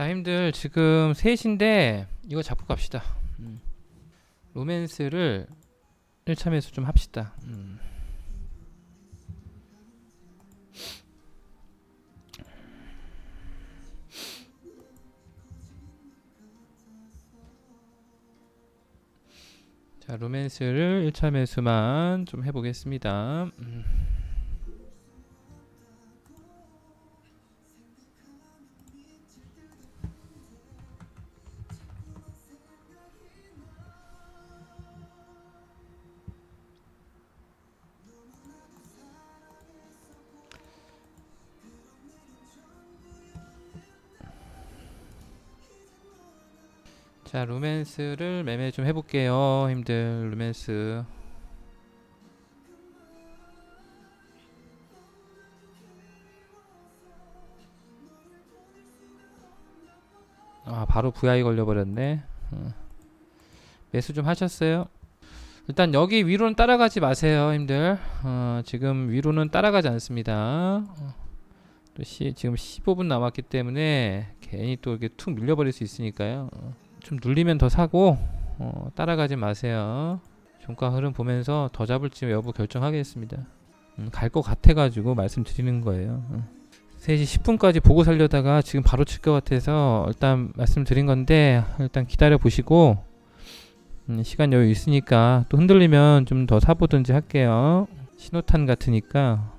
자 힘들 지금 3시인데 이거 잡고 갑시다 음. 로맨스를 1차 매수 좀 합시다 음. 자 로맨스를 1차 매수만 좀 해보겠습니다 음. 자 로맨스를 매매 좀 해볼게요 힘들 로맨스 아 바로 VI 걸려버렸네 어. 매수 좀 하셨어요? 일단 여기 위로는 따라가지 마세요 힘들 어, 지금 위로는 따라가지 않습니다 어. 또 시, 지금 15분 남았기 때문에 괜히 또 이렇게 툭 밀려버릴 수 있으니까요 어. 좀 눌리면 더 사고 어, 따라가지 마세요. 종가 흐름 보면서 더 잡을지 여부 결정하겠습니다. 음, 갈것 같아가지고 말씀드리는 거예요. 음. 3시 10분까지 보고 살려다가 지금 바로 칠 것 같아서 일단 말씀드린 건데 일단 기다려 보시고 음, 시간 여유 있으니까 또 흔들리면 좀 더 사보든지 할게요. 신호탄 같으니까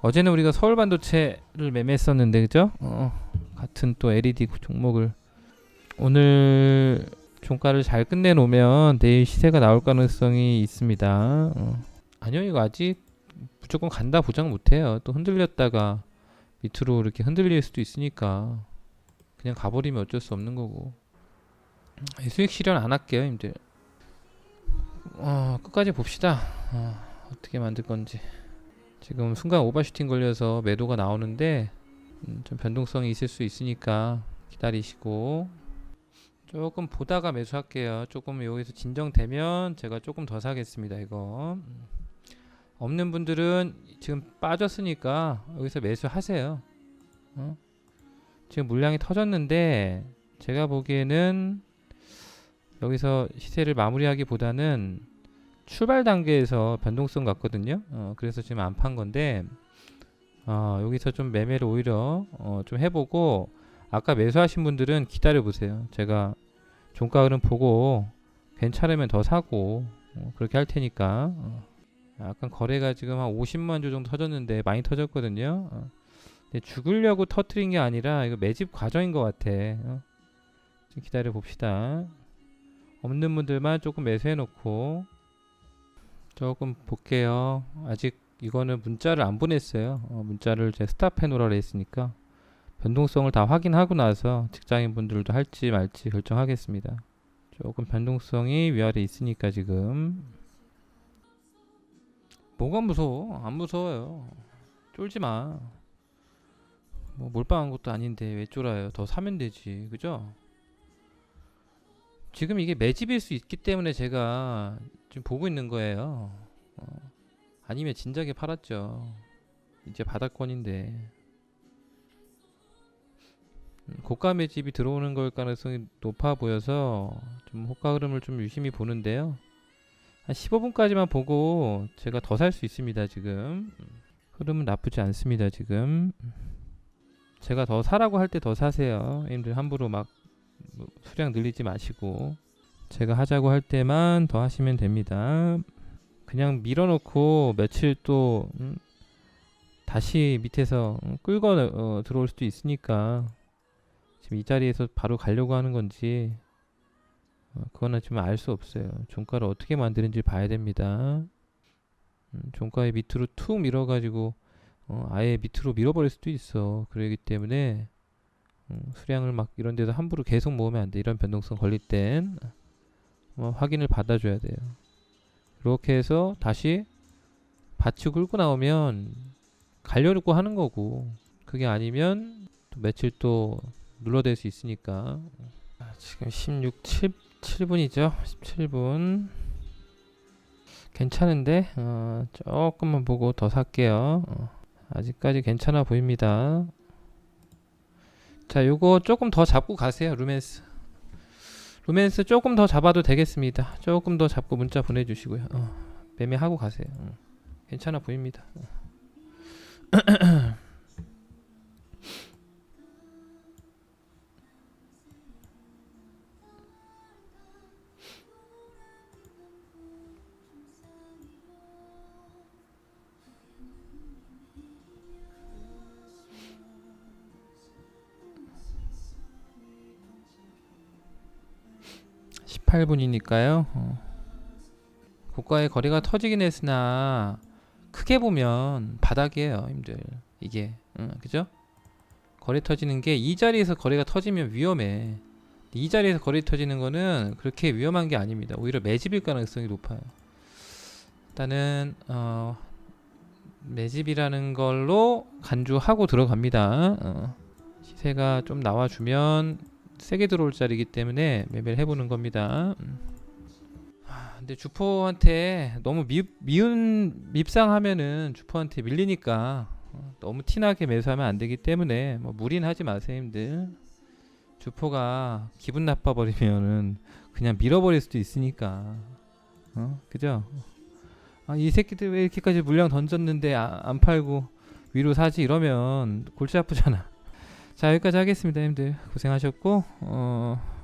어제는 우리가 서울 반도체를 매매했었는데 그죠? 어, 같은 또 LED 종목을 오늘 종가를 잘 끝내놓으면 내일 시세가 나올 가능성이 있습니다. 어. 아니요, 이거 아직 무조건 간다 보장 못해요. 또 흔들렸다가 밑으로 이렇게 흔들릴 수도 있으니까 그냥 가버리면 어쩔 수 없는 거고 이 수익 실현 안 할게요, 님들. 어, 끝까지 봅시다. 어, 어떻게 만들 건지. 지금 순간 오버슈팅 걸려서 매도가 나오는데 음, 좀 변동성이 있을 수 있으니까 기다리시고 조금 보다가 매수할게요. 조금 여기서 진정되면 제가 조금 더 사겠습니다. 이거 음. 없는 분들은 지금 빠졌으니까 여기서 매수하세요. 어? 지금 물량이 터졌는데 제가 보기에는 여기서 시세를 마무리하기보다는 출발 단계에서 변동성 같거든요. 어, 그래서 지금 안 판 건데 어, 여기서 좀 매매를 오히려 어, 좀 해보고 아까 매수하신 분들은 기다려 보세요. 제가 종가 흐름 보고 괜찮으면 더 사고 어, 그렇게 할 테니까 어. 약간 거래가 지금 한 50만 주 정도 터졌는데 많이 터졌거든요. 어. 근데 죽으려고 터트린 게 아니라 이거 매집 과정인 것 같아. 어. 좀 기다려 봅시다. 없는 분들만 조금 매수해 놓고 조금 볼게요. 아직 이거는 문자를 안 보냈어요. 어, 문자를 제 스탑해 놓으라 했으니까 변동성을 다 확인하고 나서 직장인 분들도 할지 말지 결정하겠습니다. 조금 변동성이 위아래 있으니까 지금 뭐가 무서워? 안 무서워요. 쫄지 마. 뭐 몰빵한 것도 아닌데 왜 쫄아요? 더 사면 되지, 그죠? 지금 이게 매집일 수 있기 때문에 제가 지금 보고 있는 거예요. 어. 아니면 진작에 팔았죠. 이제 바닥권인데. 고가 매집이 들어오는 걸 가능성이 높아 보여서 좀 호가 흐름을 좀 유심히 보는데요. 한 15분까지만 보고 제가 더 살 수 있습니다. 지금 흐름은 나쁘지 않습니다. 지금 제가 더 사라고 할 때 더 사세요. 님들 함부로 막뭐 수량 늘리지 마시고 제가 하자고 할 때만 더 하시면 됩니다. 그냥 밀어놓고 며칠 또 음, 다시 밑에서 끌고 어, 들어올 수도 있으니까 지금 이 자리에서 바로 가려고 하는 건지 어, 그거는 지금 알 수 없어요. 종가를 어떻게 만드는지 봐야 됩니다. 음, 종가의 밑으로 툭 밀어가지고 어, 아예 밑으로 밀어버릴 수도 있어. 그러기 때문에 음, 수량을 막 이런 데서 함부로 계속 모으면 안 돼. 이런 변동성 걸릴 땐 어, 확인을 받아줘야 돼요. 이렇게 해서 다시 밭이 굵고 나오면 가려고 하는 거고 그게 아니면 또 며칠 또 눌러댈 수 있으니까 아, 지금 16, 7, 7분이죠 17분 괜찮은데 어, 조금만 보고 더 살게요 어, 아직까지 괜찮아 보입니다 자, 요거 조금 더 잡고 가세요. 루멘스. 루멘스 조금 더 잡아도 되겠습니다. 조금 더 잡고 문자 보내주시고요. 어, 매매하고 가세요. 어, 괜찮아 보입니다. 18분이니까요. 어. 고가의 거래가 터지긴 했으나 크게 보면 바닥이에요, 힘들. 이게, 응, 그죠? 거래 터지는 게 이 자리에서 거래가 터지면 위험해. 이 자리에서 거래 터지는 거는 그렇게 위험한 게 아닙니다. 오히려 매집일 가능성이 높아요. 일단은 어, 매집이라는 걸로 간주하고 들어갑니다. 어, 시세가 좀 나와주면 세게 들어올 자리이기 때문에 매매를 해보는 겁니다. 음. 아, 근데 주포한테 너무 미, 미운 밉상하면은 주포한테 밀리니까 어, 너무 티나게 매수하면 안 되기 때문에 뭐 무리는 하지 마세요, 힘들. 주포가 기분 나빠 버리면은 그냥 밀어버릴 수도 있으니까. 어, 그죠? 아, 이 새끼들 왜 이렇게까지 물량 던졌는데 아, 안 팔고 위로 사지 이러면 골치 아프잖아. 자 여기까지 하겠습니다, 형들 고생하셨고 어.